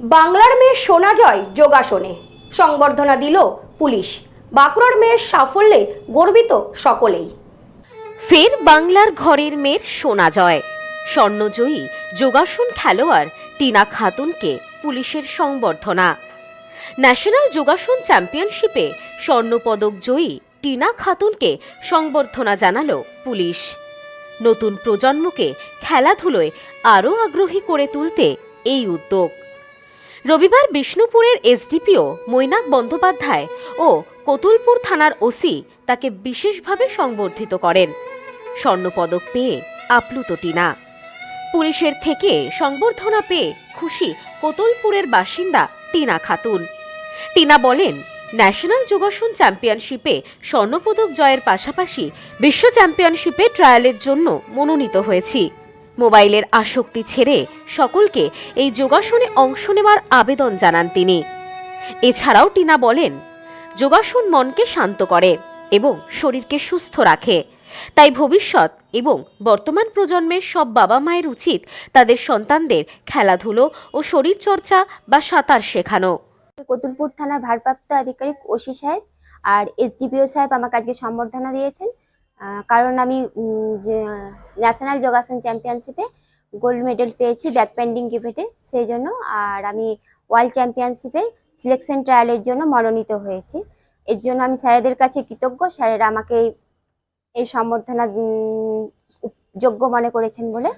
বাংলার মেয়ে সোনা জয় যোগাসনে। সংবর্ধনা দিল পুলিশ। বাঁকুড়ার মেয়ের সাফল্যে গর্বিত সকলেই। ফের বাংলার ঘরের মেয়ের সোনা জয় স্বর্ণজয়ী, যোগাসন খেলোয়াড় টিনা খাতুনকে পুলিশের সংবর্ধনা। ন্যাশনাল যোগাসন চ্যাম্পিয়নশিপে স্বর্ণপদক জয়ী টিনা খাতুনকে সংবর্ধনা জানালো পুলিশ। নতুন প্রজন্মকে খেলাধুলোয় আরও আগ্রহী করে তুলতে এই উদ্যোগ। রবিবার বিষ্ণুপুরের এসডিপিও মৈনাক বন্দ্যোপাধ্যায় ও কতুলপুর থানার ওসি তাকে বিশেষভাবে সংবর্ধিত করেন। স্বর্ণপদক পেয়ে আপ্লুত টিনা। পুলিশের থেকে সংবর্ধনা পেয়ে খুশি কতুলপুরের বাসিন্দা টিনা খাতুন। টিনা বলেন, ন্যাশনাল যোগাসন চ্যাম্পিয়নশিপে স্বর্ণপদক জয়ের পাশাপাশি বিশ্ব চ্যাম্পিয়নশিপে ট্রায়ালের জন্য মনোনীত হয়েছি। মোবাইলের আসক্তি ছেড়ে সকলকে এই যোগাসনে অংশ নেওয়ার আবেদন জানান তিনি। এছাড়াও টিনা বলেন, যোগাসন মনকে শান্ত করে এবং শরীরকে সুস্থ রাখে। তাই ভবিষ্যৎ এবং বর্তমান প্রজন্মের সব বাবা মায়ের উচিত তাদের সন্তানদের খেলাধুলো ও শরীরচর্চা বা সাঁতার শেখানো। কতুলপুর থানার ভারপ্রাপ্ত আধিকারিক ওসি সাহেব আর এসডিপিও সাহেব আমাকে আজকে সম্বর্ধনা দিয়েছেন। কারণ আমি ন্যাশনাল যোগাসন চ্যাম্পিয়নশিপে গোল্ড মেডেল পেয়েছি ব্যাক পেন্ডিং ইভেন্টে সেই জন্য। আর আমি ওয়ার্ল্ড চ্যাম্পিয়নশিপের সিলেকশন ট্রায়ালের জন্য মনোনীত হয়েছি। এর জন্য আমি স্যারেদের কাছে কৃতজ্ঞ। স্যারেরা আমাকে এই- সম্বর্ধনা যোগ্য মনে করেছেন বলে।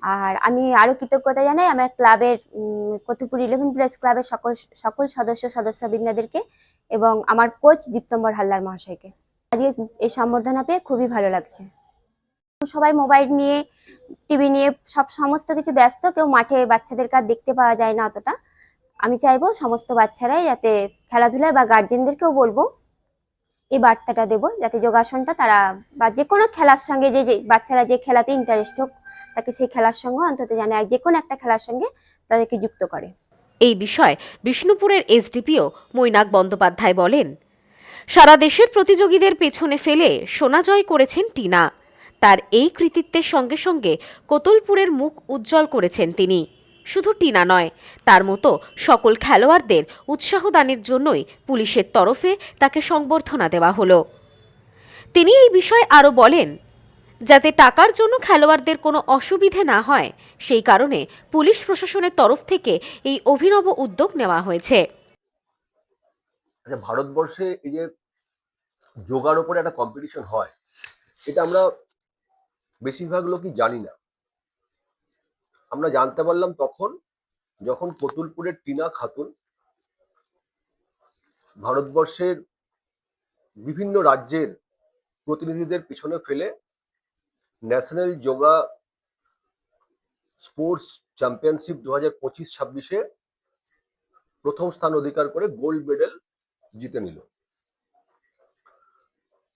আর আমি আরও কৃতজ্ঞতা জানাই আমার ক্লাবের উম, কতুপুর ইলেভেন প্লেস ক্লাবের সকল সকল সদস্য সদস্যবৃন্দাদেরকে এবং আমার কোচ দীপ্তম্বর হালদার মহাশয়কে। আজকে এই সম্বর্ধনা পেয়ে খুবই ভালো লাগছে। সবাই মোবাইল নিয়ে, টিভি নিয়ে সব সমস্ত কিছু ব্যস্ত, কেউ মাঠে বাচ্চাদের কাজ দেখতে পাওয়া যায় না অতটা। আমি চাইব সমস্ত বাচ্চারাই যাতে খেলাধুলায় বা গার্জেনদেরকেও বলব, এই বার্তাটা দেবো, যাতে যোগাসনটা তারা বা যে কোনো খেলার সঙ্গে যে যে বাচ্চারা যে খেলাতে ইন্টারেস্ট হোক, তাকে সেই খেলার সঙ্গে অন্তত জানে যে কোনো একটা খেলার সঙ্গে তাদেরকে যুক্ত করে। এই বিষয়ে বিষ্ণুপুরের এসডিপিও মৈনাক বন্দ্যোপাধ্যায় বলেন। সারা দেশের প্রতিযোগীদের পেছনে ফেলে সোনা জয় করেছেন টিনা। তার এই কৃতিত্বের সঙ্গে সঙ্গে কোতলপুরের মুখ উজ্জ্বল করেছেন তিনি। শুধু টিনা নয়, তার মতো সকল খেলোয়াড়দের উৎসাহদানের জন্যই পুলিশের তরফে তাকে সংবর্ধনা দেওয়া হলো। তিনি এই বিষয়ে আরও বলেন, যাতে টাকার জন্য খেলোয়াড়দের কোনো অসুবিধে না হয়, সেই কারণে পুলিশ প্রশাসনের তরফ থেকে এই অভিনব উদ্যোগ নেওয়া হয়েছে। আচ্ছা ভারতবর্ষে এই যে যোগার ওপরে একটা কম্পিটিশন হয়, এটা আমরা বেশিরভাগ লোকই জানি না। আমরা জানতে পারলাম তখন যখন কতুলপুরের টিনা খাতুন ভারতবর্ষের বিভিন্ন রাজ্যের প্রতিনিধিদের পিছনে ফেলে ন্যাশনাল যোগা স্পোর্টস চ্যাম্পিয়নশিপ দু হাজার পঁচিশ ছাব্বিশে প্রথম স্থান অধিকার করে গোল্ড মেডেল জিতে নিল।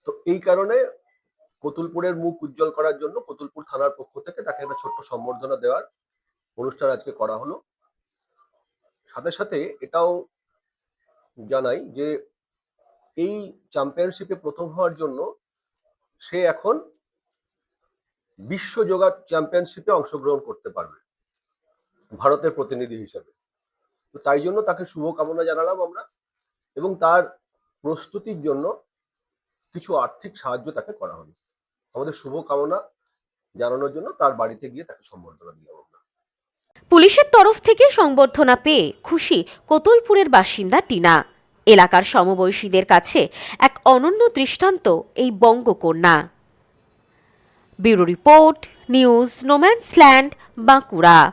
তো এই কারণে কতুলপুরের মুখ উজ্জ্বল করার জন্য কতুলপুর থানার পক্ষ থেকে তাকে একটা ছোট্ট সম্বর্ধনা দেওয়ার অনুষ্ঠান আজকে করা হলো। সাথে সাথে এটাও জানাই যে এই চ্যাম্পিয়নশিপে প্রথম হওয়ার জন্য সে এখন বিশ্ব যোগা চ্যাম্পিয়নশিপে অংশগ্রহণ করতে পারবে ভারতের প্রতিনিধি হিসেবে। তো তাই জন্য তাকে শুভকামনা জানালাম আমরা। এবং তার প্রস্তুতির জন্য কিছু আর্থিক সাহায্য তাকে করা হলো। আমাদের শুভকামনা জানানোর জন্য তার বাড়িতে গিয়ে তাকে সম্বর্ধনা দিলাম আমরা। পুলিশের তরফ থেকে সংবর্ধনা পেয়ে খুশি কোতলপুরের বাসিন্দা টিনা। এলাকার সমবয়সীদের কাছে এক অনন্য দৃষ্টান্ত এই বঙ্গকন্যা। Bureau report, news no man's land Bankura.